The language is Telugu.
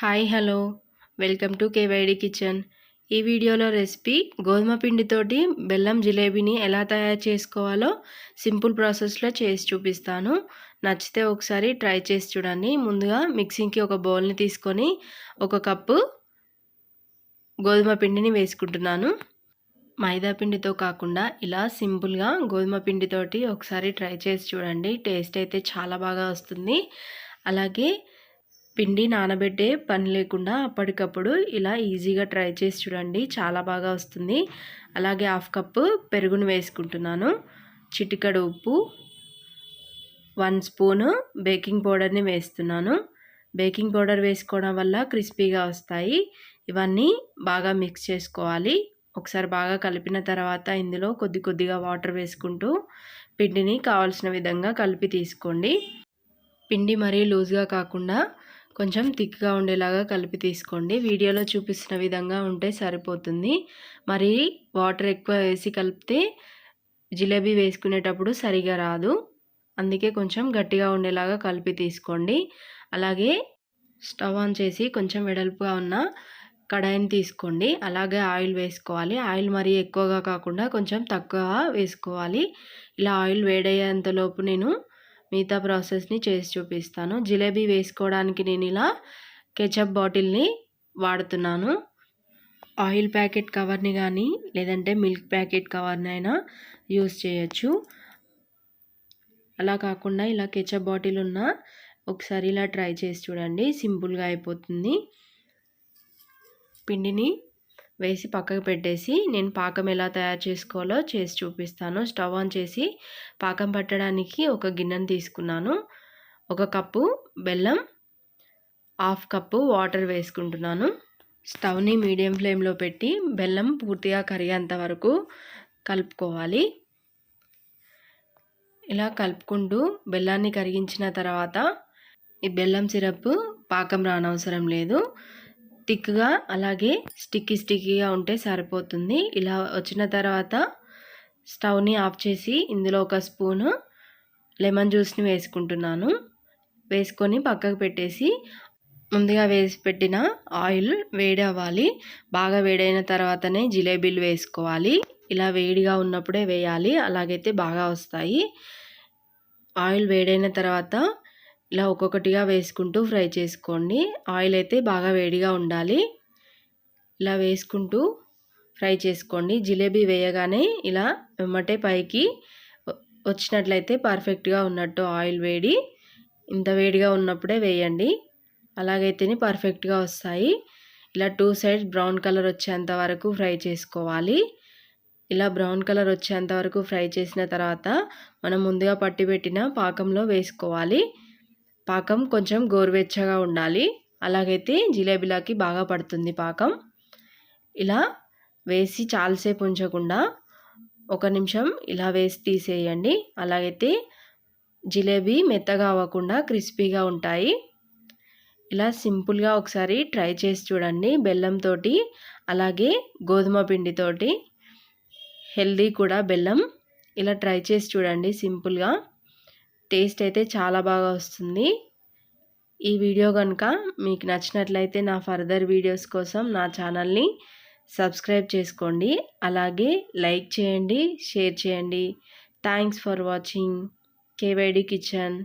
Hi hello. Welcome to KYD kitchen. ఈ వీడియోలో రెసిపీ గోధుమ పిండితోటి బెల్లం జిలేబీని ఎలా తయారు చేసుకోవాలో సింపుల్ ప్రాసెస్లో చేసి చూపిస్తాను. నచ్చితే ఒకసారి ట్రై చేసి చూడండి. ముందుగా మిక్సింగ్కి ఒక బౌల్ని తీసుకొని ఒక కప్పు గోధుమ పిండిని వేసుకుంటున్నాను. మైదా పిండితో కాకుండా ఇలా సింపుల్గా గోధుమ పిండితోటి ఒకసారి ట్రై చేసి చూడండి. టేస్ట్ అయితే చాలా బాగా వస్తుంది. అలాగే పిండి నానబెట్టే పని లేకుండా అప్పటికప్పుడు ఇలా ఈజీగా ట్రై చేసి చూడండి. చాలా బాగా వస్తుంది. అలాగే హాఫ్ కప్పు పెరుగును వేసుకుంటున్నాను. చిటికడు ఉప్పు వన్ స్పూను బేకింగ్ పౌడర్ని వేస్తున్నాను. బేకింగ్ పౌడర్ వేసుకోవడం వల్ల క్రిస్పీగా వస్తాయి. ఇవన్నీ బాగా మిక్స్ చేసుకోవాలి. ఒకసారి బాగా కలిపిన తర్వాత ఇందులో కొద్ది కొద్దిగా వాటర్ వేసుకుంటూ పిండిని కావాల్సిన విధంగా కలిపి తీసుకోండి. పిండి మరీ లూజ్గా కాకుండా కొంచెం థిక్గా ఉండేలాగా కలిపి తీసుకోండి. వీడియోలో చూపిస్తున్న విధంగా ఉంటే సరిపోతుంది. మరి వాటర్ ఎక్కువ వేసి కలిపితే జిలేబీ వేసుకునేటప్పుడు సరిగా రాదు. అందుకే కొంచెం గట్టిగా ఉండేలాగా కలిపి తీసుకోండి. అలాగే స్టవ్ ఆన్ చేసి కొంచెం వెడల్పుగా ఉన్న కడాయిని తీసుకోండి. అలాగే ఆయిల్ వేసుకోవాలి. ఆయిల్ మరీ ఎక్కువగా కాకుండా కొంచెం తక్కువ వేసుకోవాలి. ఇలా ఆయిల్ వేడయ్యేంతలోపు నేను మిగతా ప్రాసెస్ని చేసి చూపిస్తాను. జిలేబీ వేసుకోవడానికి నేను ఇలా కెచప్ బాటిల్ని వాడుతున్నాను. ఆయిల్ ప్యాకెట్ కవర్ని కానీ లేదంటే మిల్క్ ప్యాకెట్ కవర్ని అయినా యూస్ చేయొచ్చు. అలా కాకుండా ఇలా కెచప్ బాటిల్ ఉన్న ఒకసారి ఇలా ట్రై చేసి చూడండి. సింపుల్గా అయిపోతుంది. పిండిని వేసి పక్కకు పెట్టేసి నేను పాకం ఎలా తయారు చేసుకోవాలో చేసి చూపిస్తాను. స్టవ్ ఆన్ చేసి పాకం పట్టడానికి ఒక గిన్నెను తీసుకున్నాను. ఒక కప్పు బెల్లం హాఫ్ కప్పు వాటర్ వేసుకుంటున్నాను. స్టవ్ని మీడియం ఫ్లేమ్లో పెట్టి బెల్లం పూర్తిగా కరిగేంత వరకు కలుపుకోవాలి. ఇలా కలుపుకుంటూ బెల్లాన్ని కరిగించిన తర్వాత ఈ బెల్లం సిరప్ పాకం రానవసరం లేదు. థిక్గా అలాగే స్టిక్కీ స్టిక్కీగా ఉంటే సరిపోతుంది. ఇలా వచ్చిన తర్వాత స్టవ్ని ఆఫ్ చేసి ఇందులో ఒక స్పూను లెమన్ జ్యూస్ని వేసుకుంటున్నాను. వేసుకొని పక్కకు పెట్టేసి ముందుగా వేసి పెట్టిన ఆయిల్ వేడి అవ్వాలి బాగా వేడైన తర్వాతనే జిలేబీలు వేసుకోవాలి. ఇలా వేడిగా ఉన్నప్పుడే వేయాలి. అలాగైతే బాగా వస్తాయి. ఆయిల్ వేడైన తర్వాత ఇలా ఒక్కొక్కటిగా వేసుకుంటూ ఫ్రై చేసుకోండి. ఆయిల్ అయితే బాగా వేడిగా ఉండాలి. ఇలా వేసుకుంటూ ఫ్రై చేసుకోండి. జిలేబీ వేయగానే ఇలా వెమ్మటే పైకి వచ్చినట్లయితే పర్ఫెక్ట్గా ఉన్నట్టు ఆయిల్ వేడి ఇంత వేడిగా ఉన్నప్పుడే వేయండి. అలాగైతేనే పర్ఫెక్ట్గా వస్తాయి. ఇలా టూ సైడ్స్ బ్రౌన్ కలర్ వచ్చేంత వరకు ఫ్రై చేసుకోవాలి. ఇలా బ్రౌన్ కలర్ వచ్చేంత వరకు ఫ్రై చేసిన తర్వాత మనం ముందుగా పట్టి పెట్టిన పాకంలో వేసుకోవాలి. పాకం కొంచెం గోరువెచ్చగా ఉండాలి. అలాగైతే జిలేబీలాకి బాగా పడుతుంది పాకం. ఇలా వేసి చాలాసేపు ఉంచకుండా ఒక నిమిషం ఇలా వేసి తీసేయండి. అలాగైతే జిలేబీ మెత్తగా అవ్వకుండా క్రిస్పీగా ఉంటాయి. ఇలా సింపుల్గా ఒకసారి ట్రై చేసి చూడండి బెల్లంతో అలాగే గోధుమ పిండితోటి హెల్దీ కూడా బెల్లం. ఇలా ట్రై చేసి చూడండి సింపుల్గా. టేస్ట్ అయితే చాలా బాగా వస్తుంది. ఈ వీడియో కనుక మీకు నచ్చినట్లయితే నా ఫర్దర్ వీడియోస్ కోసం నా ఛానల్ని సబ్స్క్రైబ్ చేసుకోండి. అలాగే లైక్ చేయండి షేర్ చేయండి. Thanks for watching. KYD kitchen.